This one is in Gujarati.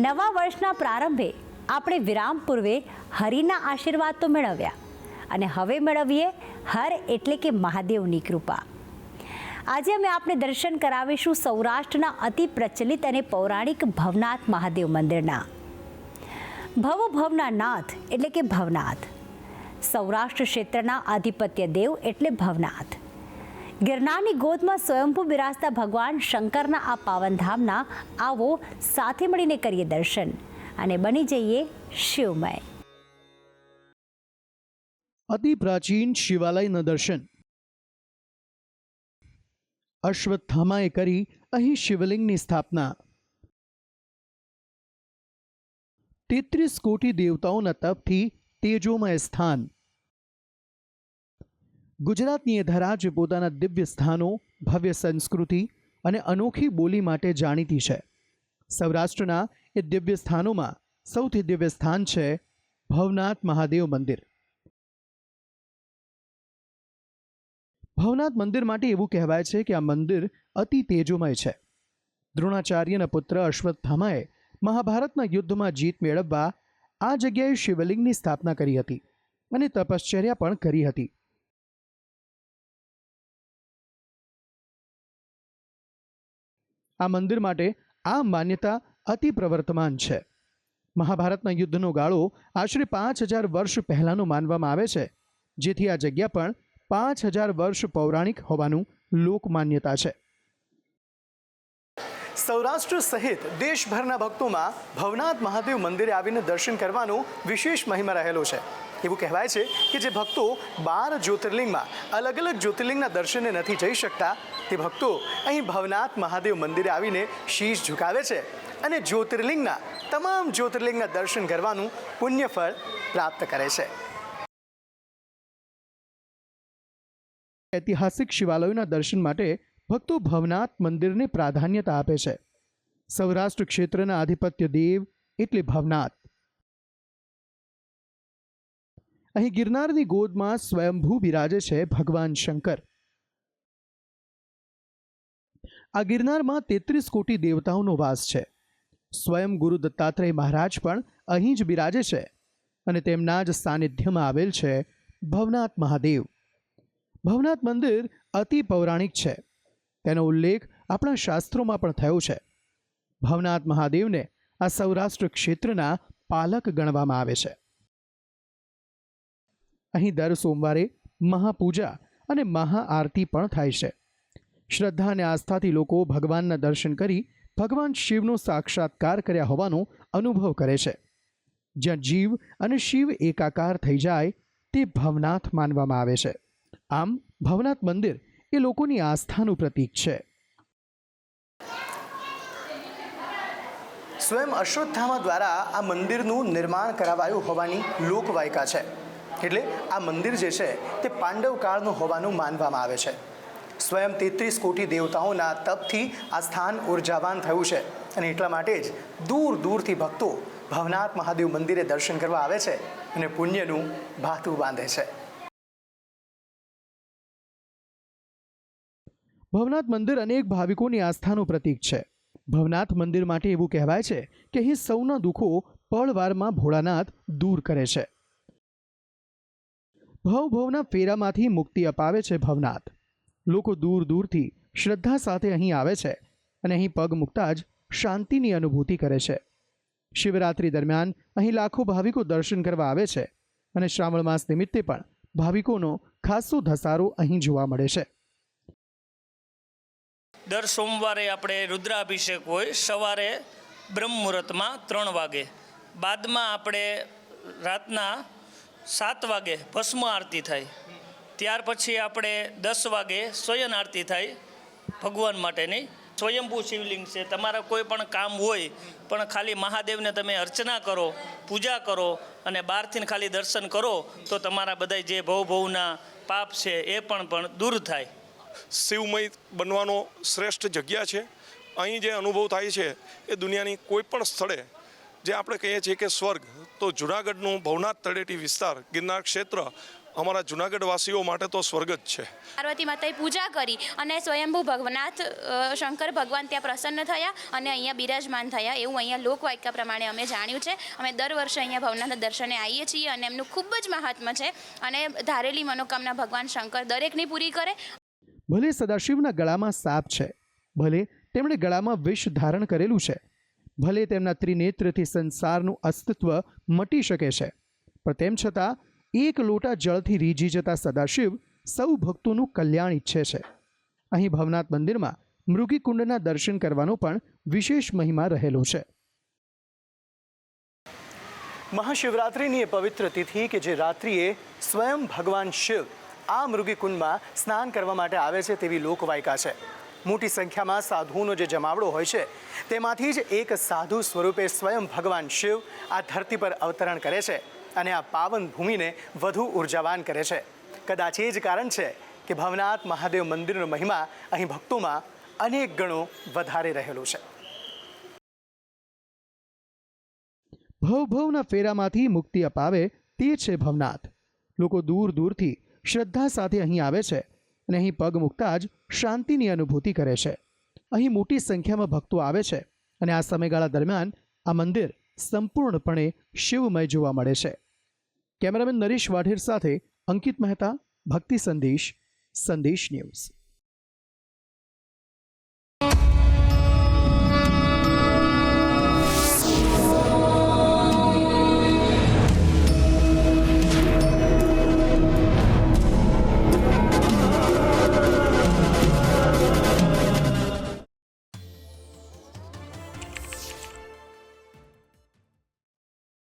નવા વર્ષના પ્રારંભે આપણે વિરામ પૂર્વે હરિના આશીર્વાદ તો મેળવ્યા. અને હવે મેળવીએ હર એટલે કે મહાદેવની કૃપા. આજે અમે આપને દર્શન કરાવીશું સૌરાષ્ટ્રના અતિ પ્રચલિત અને પૌરાણિક ભવનાથ મહાદેવ મંદિરના. ભવ ભવના નાથ એટલે કે ભવનાથ. સૌરાષ્ટ્ર ક્ષેત્રના આધિપત્ય દેવ એટલે ભવનાથ. ગિરનારની ગોદમાં સ્વયંભૂ બિરાજતા ભગવાન શંકરના આ પાવનધામના આવો સાથે મળીને કરીએ દર્શન. અને બની જઈએ શિવમય. અતિ પ્રાચીન શિવાલયના દર્શન. અશ્વત્થામાએ કરી અહીં શિવલિંગની સ્થાપના. તેત્રીસ કોટી દેવતાઓના તપથી તેજોમય સ્થાન. ગુજરાતની એ ધરા જે પોતાના દિવ્ય સ્થાનો, ભવ્ય સંસ્કૃતિ અને અનોખી બોલી માટે જાણીતી છે. સૌરાષ્ટ્રના એ દિવ્ય સ્થાનોમાં સૌથી દિવ્ય સ્થાન છે ભવનાથ મહાદેવ મંદિર. ભવનાથ મંદિર માટે એવું કહેવાય છે કે આ મંદિર અતિ તેજોમય છે. દ્રોણાચાર્યના પુત્ર અશ્વત્થામાએ મહાભારતના યુદ્ધમાં જીત મેળવવા આ જગ્યાએ શિવલિંગની સ્થાપના કરી હતી અને તપશ્ચર્યા પણ કરી હતી. આ મંદિર માટે આ માન્યતા અતિ પ્રવર્તમાન છે. મહાભારતના યુદ્ધનો ગાળો આશરે પાંચ હજાર વર્ષ પહેલાંનો માનવામાં આવે છે, જેથી આ જગ્યા પણ પાંચ હજાર વર્ષ પૌરાણિક હોવાનું લોકમાન્યતા છે. સૌરાષ્ટ્ર સહિત દેશભરના ભક્તોમાં ભવનાથ મહાદેવ મંદિરે આવીને દર્શન કરવાનો વિશેષ મહિમા રહેલો છે. એવું કહેવાય છે કે જે ભક્તો બાર જ્યોતિર્લિંગમાં અલગ અલગ જ્યોતિર્લિંગના દર્શને નથી જઈ શકતા, તે ભક્તો અહીં ભવનાથ મહાદેવ મંદિરે આવીને શીશ ઝુકાવે છે અને જ્યોતિર્લિંગના તમામ જ્યોતિર્લિંગના દર્શન કરવાનું પુણ્યફળ પ્રાપ્ત કરે છે. ઐતિહાસિક શિવાલયોના દર્શન માટે ભક્તો ભવનાથ મંદિરને પ્રાધાન્યતા આપે છે. સૌરાષ્ટ્ર ક્ષેત્રના આધિપત્ય દેવ એટલે ભવનાથ. અહીં ગિરનારની ગોદમાં સ્વયંભૂ બિરાજે છે ભગવાન શંકર. આ ગિરનારમાં તેત્રીસ કોટી દેવતાઓનો વાસ છે. સ્વયં ગુરુ દત્તાત્રેય મહારાજ પણ અહીં જ બિરાજે છે અને તેમના જ સાનિધ્યમાં આવેલ છે ભવનાથ મહાદેવ. ભવનાથ મંદિર અતિ પૌરાણિક છે. તેનો ઉલ્લેખ આપણા શાસ્ત્રોમાં પણ થયો છે. ભવનાથ મહાદેવને આ સૌરાષ્ટ્ર ક્ષેત્રના પાલક ગણવામાં આવે છે. અહીં દર સોમવારે મહાપૂજા અને મહાઆરતી પણ થાય છે. શ્રદ્ધા અને આસ્થાથી લોકો ભગવાનના દર્શન કરી ભગવાન શિવનો સાક્ષાત્કાર કર્યા હોવાનો અનુભવ કરે છે. જ્યાં જીવ અને શિવ એકાકાર થઈ જાય તે ભવનાથ માનવામાં આવે છે. આમ ભવનાથ મંદિર એ લોકોની આસ્થાનું પ્રતીક છે. સ્વયં અશ્વત્થામા દ્વારા આ મંદિરનું નિર્માણ કરાવાયું હોવાની લોકવાયકા છે. એટલે આ મંદિર જે છે, તે પાંડવ કાળનું હોવાનું માનવામાં આવે છે. સ્વયં તેત્રીસ કોટી દેવતાઓના તપથી આ સ્થાન ઉર્જાવાન થયું છે અને એટલા માટે જ દૂર દૂરથી ભક્તો ભવનાથ મહાદેવ મંદિરે દર્શન કરવા આવે છે અને પુણ્યનું ભાથું બાંધે છે. ભવનાથ મંદિર અનેક ભાવિકોની આસ્થાનું પ્રતીક છે. ભવનાથ મંદિર માટે એવું કહેવાય છે કે અહીં સૌના દુઃખો પળવારમાં ભોળાનાથ દૂર કરે છે. ભવ ભવના ફેરામાંથી મુક્તિ અપાવે છે ભવનાથ. લોકો દૂર દૂરથી શ્રદ્ધા સાથે અહીં આવે છે અને અહીં પગ મૂકતા જ શાંતિની અનુભૂતિ કરે છે. શિવરાત્રી દરમિયાન અહીં લાખો ભાવિકો દર્શન કરવા આવે છે અને શ્રાવણ માસ નિમિત્તે પણ ભાવિકોનો ખાસો ધસારો અહીં જોવા મળે છે. દર સોમવારે આપણે રુદ્રાભિષેક હોય, સવારે બ્રહ્મ મુહૂર્તમાં ત્રણ વાગે. બાદમાં આપણે રાતના સાત વાગે ભસ્મ આરતી થાય. ત્યાર પછી આપણે દસ વાગે સ્વયં આરતી થાય ભગવાન માટેની. સ્વયંભૂ શિવલિંગ છે. તમારા કોઈ પણ કામ હોય, પણ ખાલી મહાદેવને તમે અર્ચના કરો, પૂજા કરો અને બહારથી ખાલી દર્શન કરો, તો તમારા બધા જે ભવ ભવના પાપ છે એ પણ પણ દૂર થાય. શિવમય બનવાનો શ્રેષ્ઠ જગ્યા છે. અહીં જે અનુભવ થાય છે, એ દુનિયાની કોઈ પણ સ્થળે જે આપણે કહીએ છીએ કે સ્વર્ગ તો જુનાગઢનું ભવનાથ તળેટી વિસ્તાર ગિરનાર ક્ષેત્ર અમારા જુનાગઢ વાસીઓ માટે તો સ્વર્ગ જ છે. પાર્વતી માતાએ પૂજા કરી અને સ્વયંભૂ ભગવનાથ શંકર ભગવાન ત્યાં પ્રસન્ન થયા અને અહીંયા બિરાજમાન થયા. એવું અહીંયા લોકવાયકા પ્રમાણે અમે જાણ્યું છે. અમે દર વર્ષે અહીંયા ભવનાથ દર્શને આવીએ છીએ અને એમનું ખૂબ જ મહાત્મ્ય છે અને ધારેલી મનોકામના ભગવાન શંકર દરેકની પૂરી કરે. ભલે સદાશિવના ગળામાં સાપ છે ભલે તેમણે ગળામાં વિષ ધારણ કરેલું છે ભલે તેમના ત્રિનેત્રથી સંસારનું અસ્તિત્વ મટી શકે છે, પણ તેમ છતાં એક લોટા જળથી રીઝી જતા સદાશિવ સૌ ભક્તોનું કલ્યાણ ઈચ્છે છે. અહીં ભવનાથ મંદિરમાં મૃગીકુંડના દર્શન કરવાનો પણ વિશેષ મહિમા રહેલો છે. મહાશિવરાત્રિની એ પવિત્ર તિથિ કે જે રાત્રિએ સ્વયં ભગવાન શિવ આ મૃગીકુંડમાં સ્નાન કરવા માટે આવે છે તેવી લોકવાયકા છે. મોટી સંખ્યામાં સાધુઓનો જે જમાવડો હોય છે, તેમાંથી જ એક સાધુ સ્વરૂપે સ્વયં ભગવાન શિવ આ ધરતી પર અવતરણ કરે છે અને આ પાવન ભૂમિને વધુ ઉર્જાવાન કરે છે. કદાચ એ જ કારણ છે કે ભવનાથ મહાદેવ મંદિરનો મહિમા અહીં ભક્તોમાં અનેક ગણો વધારે રહેલો છે. ભવભવના ફેરામાંથી મુક્તિ અપાવે તે છે ભવનાથ. લોકો દૂર દૂરથી શ્રદ્ધા સાથે અહીં આવે છે અને અહીં પગ મૂકતા જ શાંતિની અનુભૂતિ કરે છે. અહીં મોટી સંખ્યામાં ભક્તો આવે છે અને આ સમયગાળા દરમિયાન આ મંદિર સંપૂર્ણપણે શિવમય જોવા મળે છે. કેમેરામેન નરેશ વાઢેર સાથે અંકિત મહેતા, ભક્તિ સંદેશ સંદેશ ન્યૂઝ.